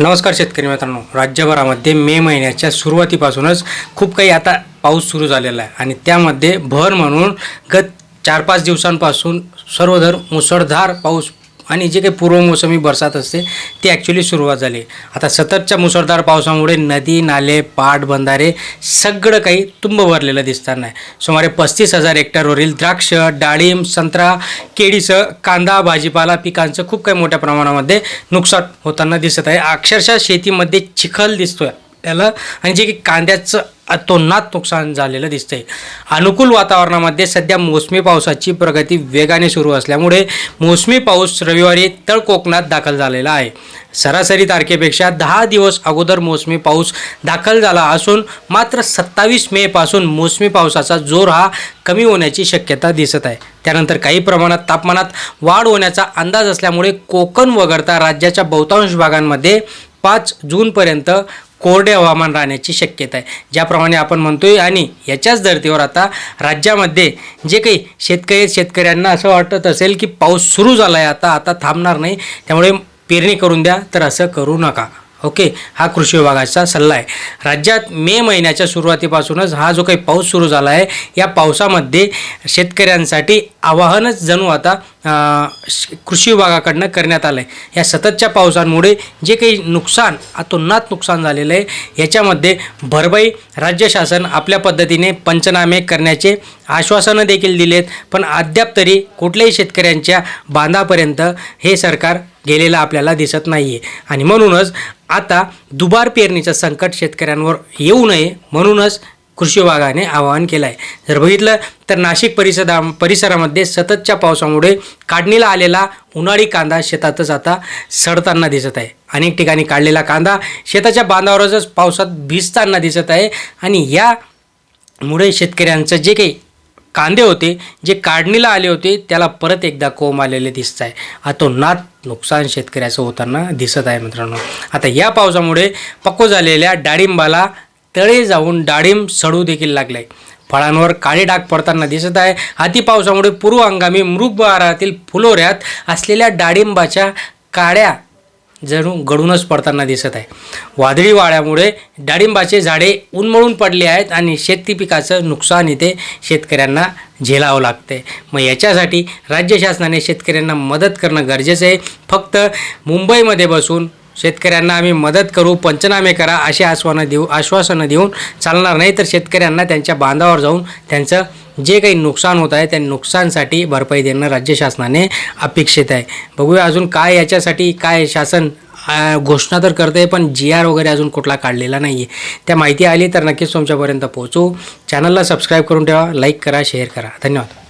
नमस्कार शेतकरी मित्रांनो. राज्यभरामध्ये मे महिन्याच्या सुरुवातीपासूनच खूप काही आता पाऊस सुरू झालेला आहे. आणि त्यामध्ये भर म्हणून गत चार पाच दिवसांपासून सर्वधर मुसळधार पाऊस आणि जे काही पूर्वमोसमी बरसात असते ती ॲक्च्युली सुरुवात झाली. आता सततच्या मुसळधार पावसामुळे नदी नाले पाट बंधारे सगळं काही तुंब भरलेलं दिसताना आहे सुमारे पस्तीस हजार हेक्टरवरील द्राक्ष डाळिंब संत्रा केळीसह कांदा भाजीपाला पिकांचं खूप काही मोठ्या प्रमाणामध्ये नुकसान होताना दिसत आहे. अक्षरशः शेतीमध्ये चिखल दिसतोय त्याला आणि जे की कांद्याचं अतोनात नुकसान झालेलं दिसतंय. अनुकूल वातावरणामध्ये सध्या मोसमी पावसाची प्रगती वेगाने सुरू असल्यामुळे मोसमी पाऊस रविवारी तळ कोकणात दाखल झालेला आहे. सरासरी तारखेपेक्षा दहा दिवस अगोदर मोसमी पाऊस दाखल झाला असून मात्र सत्तावीस मेपासून मोसमी पावसाचा जोर हा कमी होण्याची शक्यता दिसत आहे. त्यानंतर काही प्रमाणात तापमानात वाढ होण्याचा अंदाज असल्यामुळे कोकण वगळता राज्याच्या बहुतांश भागांमध्ये पाच जूनपर्यंत कोरडे हवामान राहण्याची शक्यता आहे. ज्याप्रमाणे आपण म्हणतोय आणि याच्याच धर्तीवर आता राज्यामध्ये जे काही शेतकरी शेतकऱ्यांना असं वाटत असेल की पाऊस सुरू झाला आहे आता आता थांबणार नाही. त्यामुळे पेरणी करून द्या तर असं करू नका. ओके? हा कृषी विभागाचा सल्ला आहे. राज्यात मे महिन्याच्या सुरुवातीपासूनच हा जो काही पाऊस सुरू झाला आहे या पावसामध्ये शेतकऱ्यांसाठी आवाहनच जणू आता कृषी विभागाकडनं करण्यात आलं आहे या सततच्या पावसांमुळे जे काही नुकसान अतोनात नुकसान झालेलं आहे याच्यामध्ये भरपाई राज्य शासन आपल्या पद्धतीने पंचनामे करण्याचे आश्वासनं देखील दिलेत. पण अद्याप तरी कुठल्याही शेतकऱ्यांच्या बांधापर्यंत हे सरकार गेलेलं आपल्याला दिसत नाही आहे आणि म्हणूनच आता दुबार पेरणीचं संकट शेतकऱ्यांवर येऊ नये म्हणूनच कृषी विभागाने आवाहन केलं आहे जर बघितलं तर नाशिक परिसरा परिसरामध्ये सततच्या पावसामुळे काढणीला आलेला उन्हाळी कांदा शेतातच आता सडताना दिसत आहे. अनेक ठिकाणी काढलेला कांदा शेताच्या बांधावरच पावसात भिजताना दिसत आहे आणि यामुळे शेतकऱ्यांचं जे काही कांदे होते जे काढणीला आले होते त्याला परत एकदा कोंब आलेले दिसत आहे. अतोनात नुकसान शेतकऱ्याचं होताना दिसत आहे मित्रांनो. आता या पावसामुळे पक्व झालेल्या डाळिंबाला तळे जाऊन डाळिंब सडू देखील लागले. फळांवर काळे डाग पडताना दिसत आहे. अतिपावसामुळे पूर्व हंगामी मृग फुलोऱ्यात असलेल्या डाळिंबाच्या काळ्या जणू गडूनच पडताना दिसत आहे. वादळी वाळ्यामुळे डाळिंबाचे झाडे उन्मळून पडले आहेत आणि शेती पिकाचं नुकसान इथे शेतकऱ्यांना झेलावं लागते मग याच्यासाठी राज्य शासनाने शेतकऱ्यांना मदत करणं गरजेचं आहे. फक्त मुंबईमध्ये बसून शेतकऱ्यांना आम्ही मदत करू पंचनामे करा अशी आश्वासनं देऊ आश्वासनं देऊन चालणार नाही तर शेतकऱ्यांना त्यांच्या बांधावर जाऊन त्यांचं जे काही नुकसान होत आहे त्या नुकसानसाठी भरपाई देणं राज्य शासनाने अपेक्षित आहे. बघूया अजून काय याच्यासाठी काय शासन घोषणा तर करते पण जी आर वगैरे अजून कुठला काढलेला नाही आहे त्या माहिती आली तर नक्कीच तुमच्यापर्यंत पोहोचू. चॅनलला सबस्क्राईब करून ठेवा लाईक करा शेअर करा. धन्यवाद.